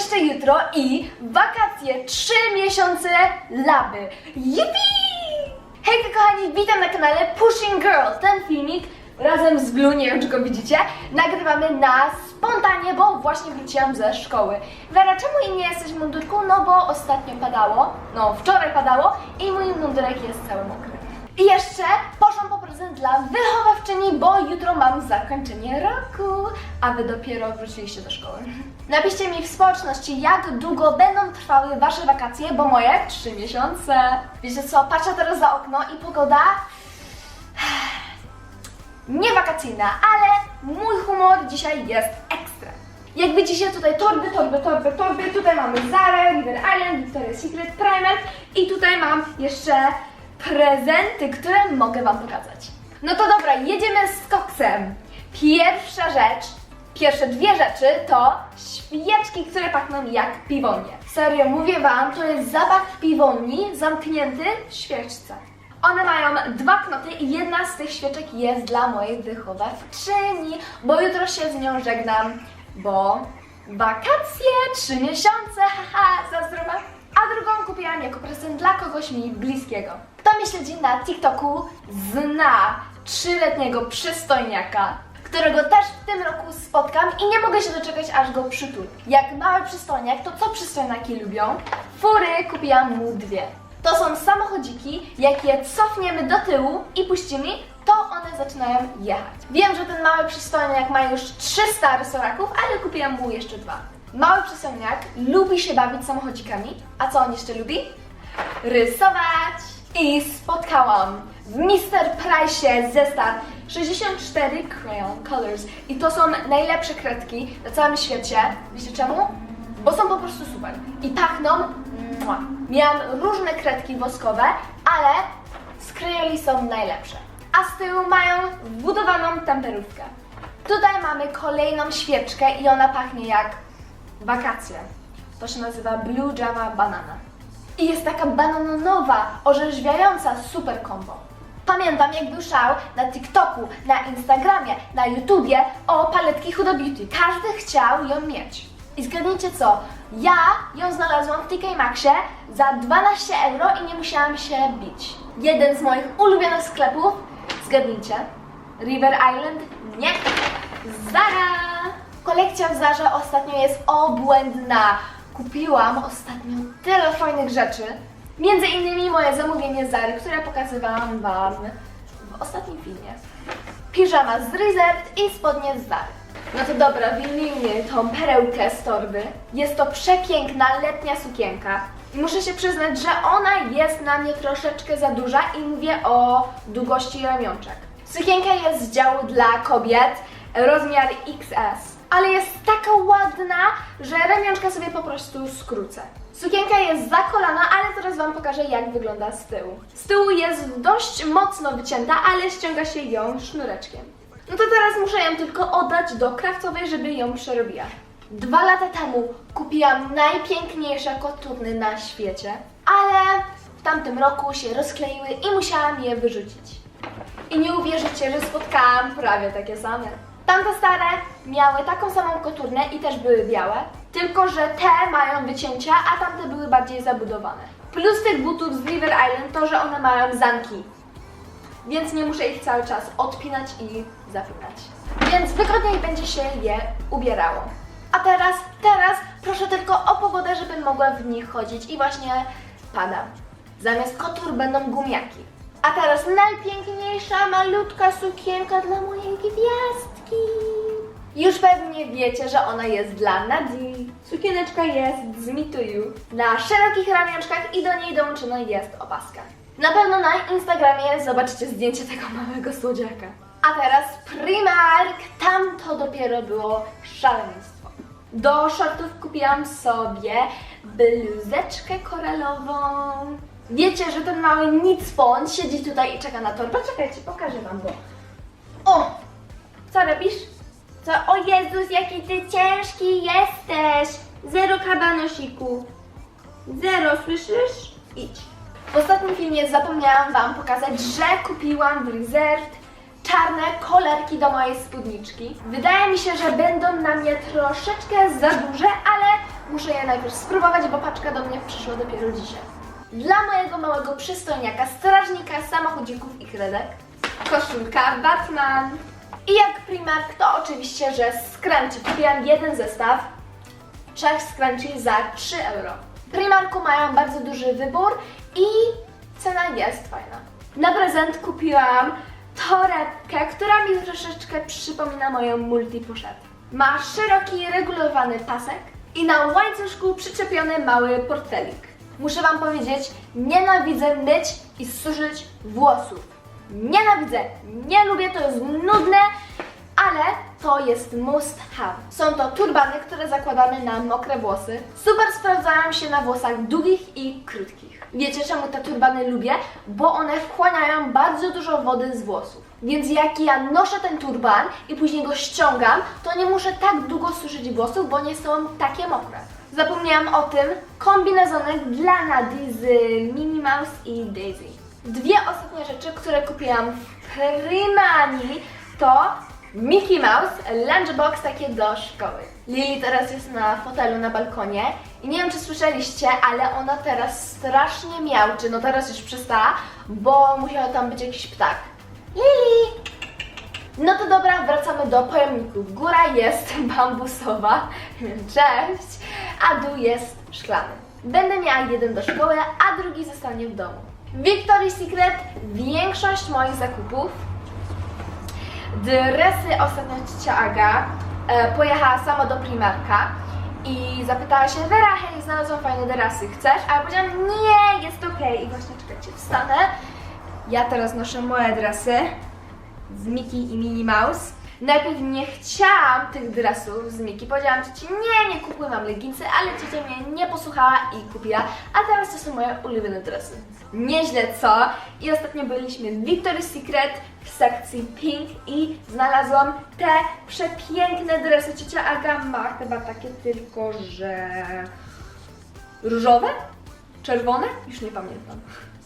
jeszcze jutro i wakacje 3 miesiące laby. Yippee! Hejka kochani, witam na kanale Pushing Girl. Ten filmik razem z Blue, nie wiem czy go widzicie, nagrywamy na spontanie, bo właśnie wróciłam ze szkoły. Wera, czemu nie jesteś w mundurku? No bo ostatnio padało, no wczoraj padało i mój mundurek jest cały mokry. I jeszcze poszłam zakończenie roku, a wy dopiero wróciliście do szkoły. Napiszcie mi w społeczności, jak długo będą trwały wasze wakacje, bo moje 3 miesiące. Wiecie co, patrzę teraz za okno i pogoda nie wakacyjna, ale mój humor dzisiaj jest ekstra. Jak widzicie tutaj torby, torby, torby, torby, tutaj mamy Zara, River Island, Victoria's Secret, Primark i tutaj mam jeszcze prezenty, które mogę Wam pokazać. No to dobra, jedziemy z Pierwsza rzecz, pierwsze dwie rzeczy to świeczki, które pachną jak piwonie. Serio, mówię Wam, to jest zapach piwoni zamknięty w świeczce. One mają dwa knoty i jedna z tych świeczek jest dla mojej wychowawczyni, bo jutro się z nią żegnam, bo wakacje, trzy miesiące, haha, zazdrowa. A drugą kupiłam jako prezent dla kogoś mi bliskiego. Kto mnie śledzi na TikToku, zna trzyletniego przystojniaka, którego też w tym roku spotkam i nie mogę się doczekać, aż go przytul. Jak mały przystojniak, to co przystojniaki lubią? Fury kupiłam mu dwie. To są samochodziki, jak je cofniemy do tyłu i puścimy, to one zaczynają jechać. Wiem, że ten mały przystojniak ma już 300 rysoraków, ale kupiłam mu jeszcze dwa. Mały przystojniak lubi się bawić samochodzikami, a co on jeszcze lubi? Rysować! I spotkałam w Mr. Price zestaw 64 Crayon Colors. I to są najlepsze kredki na całym świecie. Wiecie czemu? Bo są po prostu super. I pachną. Mua. Miałam różne kredki woskowe, ale z Crayoli są najlepsze. A z tyłu mają wbudowaną temperówkę. Tutaj mamy kolejną świeczkę i ona pachnie jak wakacje. To się nazywa Blue Java Banana. I jest taka bananowa, orzeźwiająca super combo. Pamiętam jak był szał na TikToku, na Instagramie, na YouTubie o paletki Huda Beauty. Każdy chciał ją mieć. I zgadnijcie co? Ja ją znalazłam w TK Maxie za 12 euro i nie musiałam się bić. Jeden z moich ulubionych sklepów, zgadnijcie, River Island? Nie. Zara! Kolekcja w Zarze ostatnio jest obłędna. Kupiłam ostatnio tyle fajnych rzeczy. Między innymi moje zamówienie Zary, które pokazywałam Wam w ostatnim filmie. Piżama z Reserved i spodnie z Zary. No to dobra, wyjmijmy tą perełkę z torby. Jest to przepiękna letnia sukienka. I muszę się przyznać, że ona jest na mnie troszeczkę za duża i mówię o długości ramionczek. Sukienka jest z działu dla kobiet, rozmiar XS. Ale jest że ramionczka sobie po prostu skrócę. Sukienka jest za kolana, ale teraz Wam pokażę jak wygląda z tyłu. Z tyłu jest dość mocno wycięta, ale ściąga się ją sznureczkiem. No to teraz muszę ją tylko oddać do krawcowej, żeby ją przerobiła. Dwa lata temu kupiłam najpiękniejsze koturny na świecie, ale w tamtym roku się rozkleiły i musiałam je wyrzucić. I nie uwierzycie, że spotkałam prawie takie same. Tamte stare miały taką samą koturnę i też były białe, tylko że te mają wycięcia, a tamte były bardziej zabudowane. Plus tych butów z River Island to, że one mają zamki, więc nie muszę ich cały czas odpinać i zapinać. Więc wygodniej będzie się je ubierało. A teraz, teraz proszę tylko o pogodę, żebym mogła w nich chodzić i właśnie pada. Zamiast kotur będą gumiaki. A teraz najpiękniejsza, malutka sukienka dla mojej Już pewnie wiecie, że ona jest dla Nadii. Sukieneczka jest z You. Na szerokich ramionczkach i do niej dołączona jest opaska. Na pewno na Instagramie zobaczycie zdjęcie tego małego słodziaka. A teraz Primark. Tam to dopiero było szaleństwo. Do shortów kupiłam sobie bluzeczkę koralową. Wiecie, że ten mały nicpon siedzi tutaj i czeka na torbę? Czekajcie, pokażę wam go. O! Co robisz? Co? O Jezus, jaki ty ciężki jesteś! Zero kabanosiku. Zero, słyszysz? Idź. W ostatnim filmie zapomniałam Wam pokazać, że kupiłam w Reserved czarne kolerki do mojej spódniczki. Wydaje mi się, że będą na mnie troszeczkę za duże, ale muszę je najpierw spróbować, bo paczka do mnie przyszła dopiero dzisiaj. Dla mojego małego przystojniaka, strażnika, samochodzików i kredek, koszulka Batman. I jak Primark, to oczywiście, że Scrunchie. Kupiłam jeden zestaw, trzech Scrunchie za 3 euro. Primarku mają bardzo duży wybór i cena jest fajna. Na prezent kupiłam torebkę, która mi troszeczkę przypomina moją multiposzet. Ma szeroki, regulowany pasek i na łańcuszku przyczepiony mały portfelik. Muszę Wam powiedzieć, nienawidzę myć i suszyć włosów. Nienawidzę, nie lubię, to jest nudne, ale to jest must have. Są to turbany, które zakładamy na mokre włosy. Super sprawdzają się na włosach długich i krótkich. Wiecie czemu te turbany lubię? Bo one wchłaniają bardzo dużo wody z włosów. Więc jak ja noszę ten turban i później go ściągam, to nie muszę tak długo suszyć włosów, bo nie są takie mokre. Zapomniałam o tym kombinezonek dla Nadi z Minnie Mouse i Daisy. Dwie ostatnie rzeczy, które kupiłam w Primani to Mickey Mouse, lunchbox takie do szkoły. Lily teraz jest na fotelu na balkonie i nie wiem czy słyszeliście, ale ona teraz strasznie miałczy, no teraz już przestała, bo musiał tam być jakiś ptak. Lily! No to dobra, wracamy do pojemników. Góra jest bambusowa, cześć, a dół jest szklany. Będę miała jeden do szkoły, a drugi zostanie w domu. Victoria's Secret, większość moich zakupów Dresy ostatnio ciocia Aga e, pojechała sama do Primarka i zapytała się Wera, hej, znalazłam fajne dresy, chcesz? A ja powiedziałam, nie, jest okej. I właśnie czekajcie, wstanę. Ja teraz noszę moje dresy z Miki i Minnie Mouse. Najpierw nie chciałam tych dresów z Miki. Powiedziałam cioci, nie, nie kupuję, mam leginsy, ale ciocia mnie nie posłuchała i kupiła. A teraz to są moje ulubione dresy. Nieźle, co? I ostatnio byliśmy w Victoria's Secret w sekcji Pink i znalazłam te przepiękne dresy. Ciocia Aga ma chyba takie tylko, że różowe? Czerwone? Już nie pamiętam.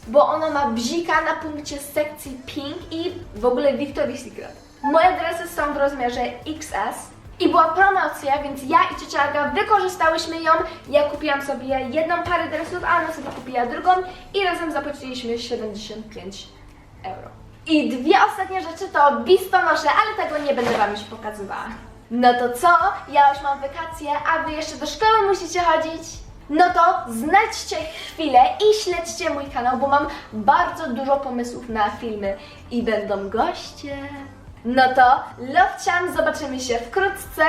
Bo ona ma bzika na punkcie sekcji Pink i w ogóle Victoria's Secret. Moje dresy są w rozmiarze XS i była promocja, więc ja i ciocia Aga wykorzystałyśmy ją. Ja kupiłam sobie jedną parę dresów, a ona sobie kupiła drugą i razem zapłaciliśmy 75 euro. I dwie ostatnie rzeczy to bistonosze, ale tego nie będę Wam już pokazywała. No to co? Ja już mam wakacje, a Wy jeszcze do szkoły musicie chodzić? No to znajdźcie chwilę i śledźcie mój kanał, bo mam bardzo dużo pomysłów na filmy i będą goście. No to Lovecian, zobaczymy się wkrótce.